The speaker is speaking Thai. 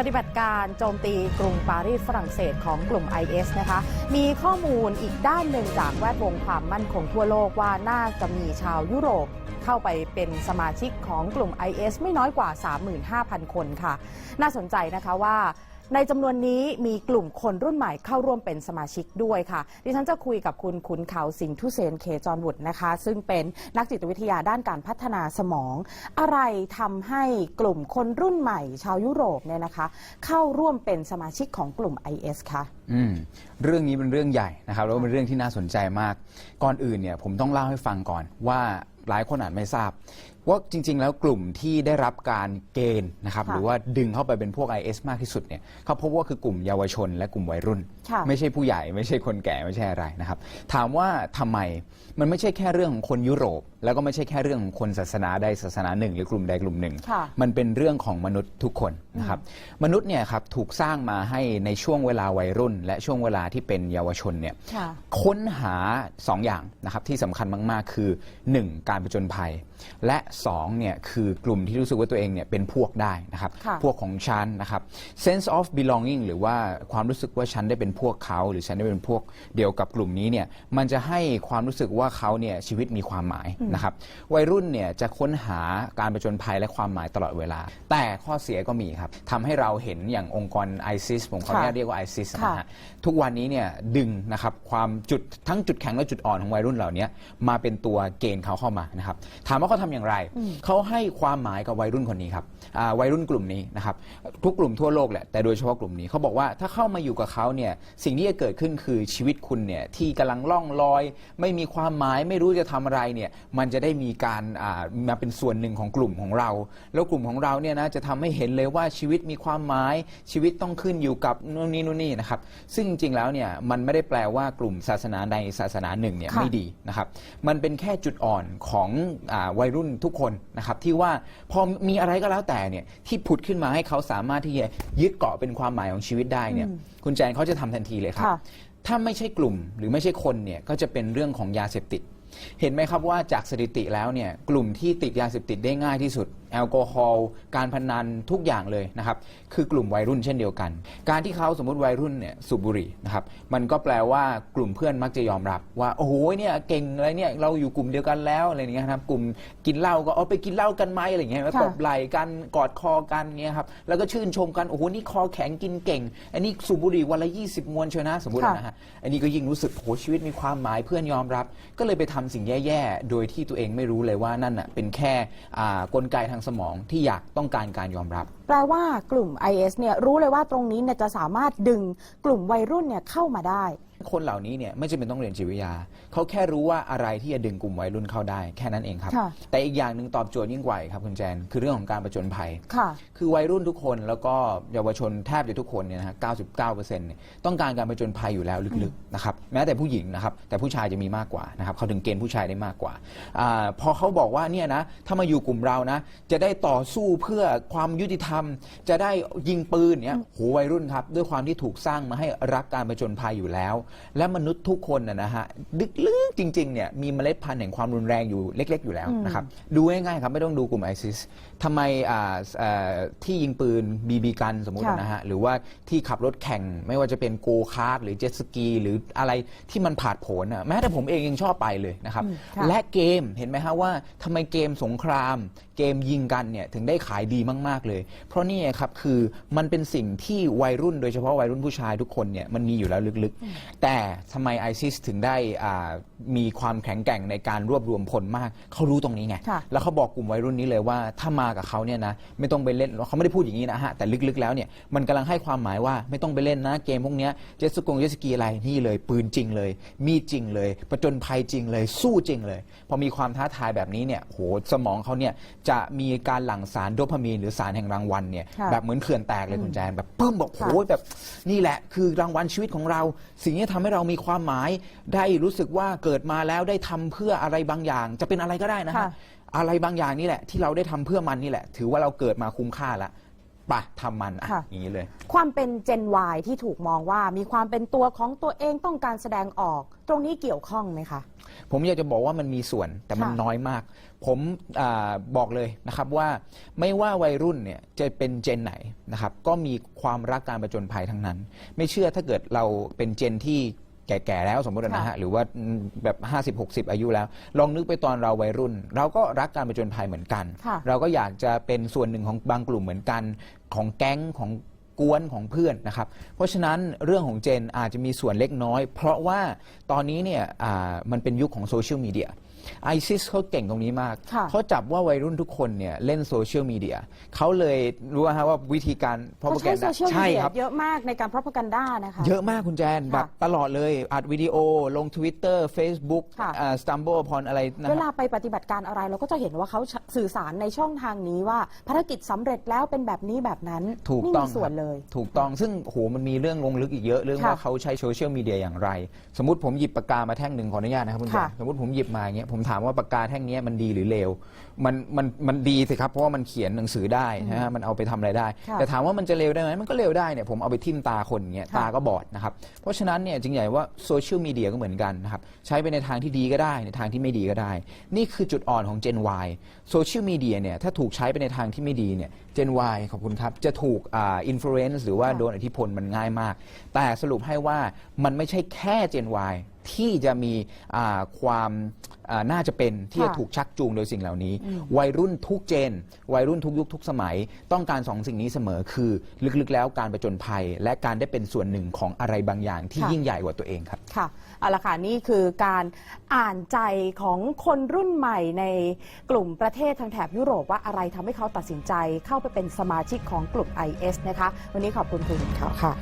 ปฏิบัติการโจมตีกรุงปารีสฝรั่งเศสของกลุ่ม IS นะคะ มีข้อมูลอีกด้านหนึ่งจากแวดวงความมั่นคงทั่วโลกว่าน่าจะมีชาวยุโรปเข้าไปเป็นสมาชิกของกลุ่ม IS ไม่น้อยกว่า 35,000 คนค่ะ น่าสนใจนะคะว่า ในจำนวนนี้มีกลุ่มคนรุ่นใหม่เข้าร่วมเป็นสมาชิกด้วยค่ะ ดิฉันจะคุยกับคุณขุนเขาสิงห์ทุเซนเคจรวุฒินะคะ ซึ่งเป็นนักจิตวิทยาด้านการพัฒนาสมอง อะไรทำให้กลุ่มคนรุ่นใหม่ชาวยุโรปเนี่ยนะคะ เข้าร่วมเป็นสมาชิกของกลุ่ม IS คะอืมเรื่องนี้เป็นเรื่องใหญ่นะครับแล้วก็เป็นเรื่องที่น่าสนใจมาก ก่อนอื่นเนี่ยผมต้องเล่าให้ฟังก่อนว่า หลายคนอาจไม่ทราบ ว่าจริง ๆ แล้วกลุ่มที่ได้รับการเกณฑ์นะครับค่ะหรือว่าดึงเข้าไปเป็นพวก IS มากที่สุดเนี่ยเขาพบว่าคือกลุ่มเยาวชนและกลุ่มวัยรุ่น ค่ะ ไม่ใช่ผู้ใหญ่ไม่ใช่คนแก่ไม่ใช่อะไรนะครับ ถามว่าทำไมมันไม่ใช่แค่เรื่องของคนยุโรป แล้วก็ไม่ใช่แค่เรื่องของคนศาสนาใดศาสนาหนึ่ง หรือกลุ่มใดกลุ่มหนึ่ง ค่ะมันเป็นเรื่องของมนุษย์ทุกคนนะครับมนุษย์เนี่ยครับถูกสร้างมาให้ในช่วงเวลาวัยรุ่น และช่วงเวลาที่เป็นเยาวชนเนี่ยค่ะ ค้นหา2อย่างนะครับที่สำคัญมาก ๆ คือ 1. การผจญภัย และ2เนี่ยคือกลุ่มที่รู้สึกว่าตัวเองเนี่ยเป็นพวกได้นะครับค่ะพวกของฉันนะครับ sense of belonging หรือว่าความรู้สึกว่าฉันได้เป็นพวกเขา หรือฉันได้เป็นพวกเดียวกับกลุ่มนี้เนี่ยมันจะให้ความรู้สึกว่าเขาเนี่ยชีวิตมีความหมายนะครับวัยรุ่นเนี่ยจะค้นหาการผจญภัยและความหมายตลอดเวลา แต่ข้อเสียก็มีครับทำให้เราเห็นอย่างองค์กร ISIS ผมขออนุญาตค่ะเรียกว่า ISIS ค่ะนะฮะทุกวันนี้เนี่ยดึงนะครับความจุดทั้งจุดแข็งและจุดอ่อนของวัยรุ่นเหล่านี้มาเป็นตัวเกณฑ์เขาเข้ามานะครับถามว่าเขาทำอย่างไร เขาให้ความหมายกับวัยรุ่นคนนี้ครับอ่าวัยรุ่นกลุ่มนี้นะครับ ทุกกลุ่มทั่วโลกแหละ แต่โดยเฉพาะกลุ่มนี้เขาบอกว่าถ้าเข้ามาอยู่กับเขาเนี่ย สิ่งที่จะเกิดขึ้นคือชีวิตคุณเนี่ยที่กำลังล่องลอย ไม่มีความหมายไม่รู้จะทำอะไรเนี่ย มันจะได้มีการอ่ามาเป็นส่วนหนึ่งของกลุ่มของเรา แล้วกลุ่มของเราเนี่ยนะจะทำให้เห็นเลยว่าชีวิตมีความหมายชีวิตต้องขึ้นอยู่กับนู่นนี่นู่นนี่นะครับ ซึ่งจริงๆแล้วเนี่ยมันไม่ได้แปลว่ากลุ่มศาสนาใดศาสนาหนึ่งเนี่ยค่ะ ไม่ดีนะครับ มันเป็นแค่จุดอ่อนของอาวัยรุ่นทุกคนนะครับที่ว่าพอมีอะไรก็แล้วแต่เนี่ยที่ผุดขึ้นมาให้เขาสามารถที่จะยึดเกาะเป็นความหมายของชีวิตได้เนี่ยคุณแจนเขาจะทำทันทีเลยครับค่ะถ้าไม่ใช่กลุ่มหรือไม่ใช่คนเนี่ยก็จะเป็นเรื่องของยาเสพติด เห็นไหมครับว่าจากสถิติแล้วเนี่ยกลุ่มที่ติดยาเสพติดได้ง่ายที่สุด แอลกอฮอล์การพนันทุกอย่างเลยนะครับ คือกลุ่มวัยรุ่นเช่นเดียวกัน การที่เขาสมมติวัยรุ่นเนี่ยสูบบุหรี่นะครับ มันก็แปลว่ากลุ่มเพื่อนมักจะยอมรับ ว่าโอ้โหเนี่ยเก่งอะไรเนี่ยเราอยู่กลุ่มเดียวกันแล้วอะไรอย่างเงี้ยครับกลุ่มกินเหล้าก็เอาไปกินเหล้ากันไหมอะไรอย่างเงี้ยค่ะตบไหล่กันกอดคอกันเงี้ยครับแล้วก็ชื่นชมกันโอ้โหนี่คอแข็งกินเก่ง อันนี้สูบบุหรี่วันละ 20 มวนเชียวนะสมมติค่ะนะฮะอันนี้ก็ยิ่งรู้สึกโหชีวิตมีความหมายเพื่อนยอมรับ ก็เลยไปทำสิ่งแย่ๆโดยที่ตัวเองไม่รู้เลยว่านั่นน่ะเป็นแค่อ่ากลไกทางสมองที่อยากต้องการการยอมรับ แปลว่ากลุ่ม IS เนี่ยรู้เลยว่าตรงนี้เนี่ยจะสามารถดึงกลุ่มวัยรุ่นเนี่ยเข้ามาได้ คนเหล่านี้เนี่ยไม่จำเป็นต้องเรียนจิตวิทยา เขาแค่รู้ว่าอะไรที่จะดึงกลุ่มวัยรุ่นเข้าได้แค่นั้นเองครับ ค่ะแต่อีกอย่างหนึ่งตอบโจทย์ยิ่งกว่าอีกครับคุณแจน คือเรื่องของการประจนภัย ค่ะ คือวัยรุ่นทุกคนแล้วก็เยาวชนแทบจะทุกคนเนี่ยนะฮะ99%เนี่ยต้องการการประจนภัยอยู่แล้วลึกๆนะครับแม้แต่ผู้หญิงนะครับแต่ผู้ชายจะมีมากกว่านะครับเขาถึงเกณฑ์ผู้ชายได้มากกว่าอาพอเขาบอกว่าเนี่ยนะถ้ามาอยู่กลุ่มเรานะจะได้ต่อสู้เพื่อความยุติธรรม จะได้ยิงปืนเนี่ยโหวัยรุ่นครับด้วยความที่ถูกสร้างมาให้รักการประจนภัยอยู่แล้วและมนุษย์ทุกคนนะนะฮะลึกๆจริงๆเนี่ยมีเมล็ดพันธุ์แห่งความรุนแรงอยู่เล็ก ๆ อยู่แล้วนะครับดูง่ายๆครับไม่ต้องดูกลุ่มไอซิสทำไมอ่าเอ่อที่ยิงปืนบีบีกันสมมุติค่ะนะฮะหรือว่าที่ขับรถแข่งไม่ว่าจะเป็นโกคาร์ดหรือเจ็ตสกีหรืออะไรที่มันผาดโผนอะแม้แต่ผมเองยังชอบไปเลยนะครับอืมค่ะและเกมเห็นไหมฮะว่าทำไมเกมสงคราม เกมยิงกันเนี่ยถึงได้ขายดีมากๆเลย เพราะนี่ครับคือมันเป็นสิ่งที่วัยรุ่นโดยเฉพาะวัยรุ่นผู้ชายทุกคนเนี่ยมันมีอยู่แล้วลึกๆ แต่ทำไมไอซิสถึงได้อ่ามีความแข็งแกร่งในการรวบรวมพลมาก เขารู้ตรงนี้ไง ค่ะ แล้วเขาบอกกลุ่มวัยรุ่นนี้เลยว่าถ้ามากับเขาเนี่ยนะไม่ต้องไปเล่นเขาไม่ได้พูดอย่างนี้นะฮะแต่ลึกๆแล้วเนี่ยมันกำลังให้ความหมายว่าไม่ต้องไปเล่นนะเกมพวกเนี้ยเจตสกงเจตสกีอะไรนี่เลย ปืนจริงเลย มีดจริงเลยประจนภัยจริงเลยสู้จริงเลย พอมีความท้าทายแบบนี้เนี่ยโหสมองเขาเนี่ยจะมีการหลั่งสารโดพามีนหรือสารแห่งรางวัลเนี่ยค่ะแบบเหมือนเขื่อนแตกเลยคุณแจนแบบปึ้มบอกค่ะโหแบบนี่แหละคือรางวัลชีวิตของเรา สิ่งนี้ทำให้เรามีความหมาย ได้รู้สึกว่าเกิดมาแล้วได้ทำเพื่ออะไรบางอย่าง จะเป็นอะไรก็ได้นะฮะค่ะ อะไรบางอย่างนี่แหละที่เราได้ทำเพื่อมันนี่แหละ ถือว่าเราเกิดมาคุ้มค่าละ ปะทำมันอะค่ะ อย่างนี้เลย ความเป็น Gen Y ที่ถูกมองว่ามีความเป็นตัวของตัวเองต้องการแสดงออก ตรงนี้เกี่ยวข้องไหมคะ ผมอยากจะบอกว่ามันมีส่วนแต่มันค่ะน้อยมาก ผมอาบอกเลยนะครับว่าไม่ว่าวัยรุ่นเนี่ยจะเป็นเจนไหนนะครับก็มีความรักการประจนภัยทั้งนั้น ไม่เชื่อถ้าเกิดเราเป็นเจนที่ แก่ๆแล้วสมมตินะฮะค่ะหรือว่าแบบ 50-60 อายุแล้ว ลองนึกไปตอนเราวัยรุ่น เราก็รักการประจนภัยเหมือนกันค่ะเราก็อยากจะเป็นส่วนหนึ่งของบางกลุ่มเหมือนกัน ของแก๊งของ กวนของเพื่อนนะครับ เพราะฉะนั้นเรื่องของเจนอาจจะมีส่วนเล็กน้อย เพราะว่าตอนนี้เนี่ยอ่ามันเป็นยุคของโซเชียลมีเดียไอซิสเขาเก่งตรงนี้มากค่ะเขาจับว่าวัยรุ่นทุกคนเนี่ยเล่นโซเชียลมีเดียเขาเลยรู้ว่าฮะว่าวิธีการเขาใช้โซเชียลมีใช่เดียครับเยอะมากในการ propaganda นะคะเยอะมากคุณแจนค่ะแบบตลอดเลยอัดวิดีโอลง Twitter Facebook ค่ะสตัมโบพอนอะไรนะเวคลารับไปปฏิบัติการอะไรเราก็จะเห็นว่าเขาสื่อสารในช่องทางนี้ว่าภารกิจสำเร็จแล้วเป็นแบบนี้แบบนั้นถูกนี่ต้องมีส่วนครับเลยถูกต้องซึ่งโหมันมีเรื่องลงลึกอีกเยอะเรื่องค่ะว่าเขาใช้โซเชียลมีเดียอย่างไร สมมติผมหยิบปากกามาแท่งหนึ่งขออนุญาตนะครับคุณแจค่ะนสมมติผมหยิบมาอย่างเงี้ยผมถามว่าปากกาแท่งเนี้ยมันดีหรือเลวมันมันมันดีสิครับเพราะว่ามันเขียนหนังสือได้นะฮะมันเอาไปทำอะไรได้ค่ะแต่ถามว่ามันจะเลวได้ไหมมันก็เลวได้เนี่ยผมเอาไปทิ่มตาคนอย่างเงี้ยค่ะตาก็บอดนะครับเพราะฉะนั้นเนี่ยจึงใหญ่ว่าโซเชียลมีเดียก็เหมือนกันนะครับใช้ไปในทางที่ดีก็ได้ในทางที่ไม่ดีก็ได้ นี่คือจุดอ่อนของ Gen Y โซเชียลมีเดียเนี่ยถ้าถูกใช้ไปในทางที่ไม่ดีเนี่ย Gen Y ขอบคุณครับจะถูกอ่าอินฟลูเอนซ์หรือว่าค่ะโดนอิทธิพลมันง่ายมาก แต่สรุปให้ว่ามันไม่ใช่แค่ Gen Y ที่จะมีอ่าความอ่าน่าจะเป็นที่จะค่ะถูกชักจูงโดยสิ่งเหล่านี้ วัยรุ่นทุกเจน วัยรุ่นทุกยุคทุกสมัย ต้องการสองสิ่งนี้เสมอคือลึกๆแล้วการประจนภัย และการได้เป็นส่วนหนึ่งของอะไรบางอย่างที่ค่ะ ยิ่งใหญ่กว่าตัวเองครับ ค่ะเอาละค่ะนี่คือการอ่านใจของคนรุ่นใหม่ในกลุ่มประเทศทางแถบยุโรปว่าอะไรทำให้เขาตัดสินใจเข้าไปเป็นสมาชิกของกลุ่ม IS นะคะ วันนี้ขอบคุณคุณเขาค่ะ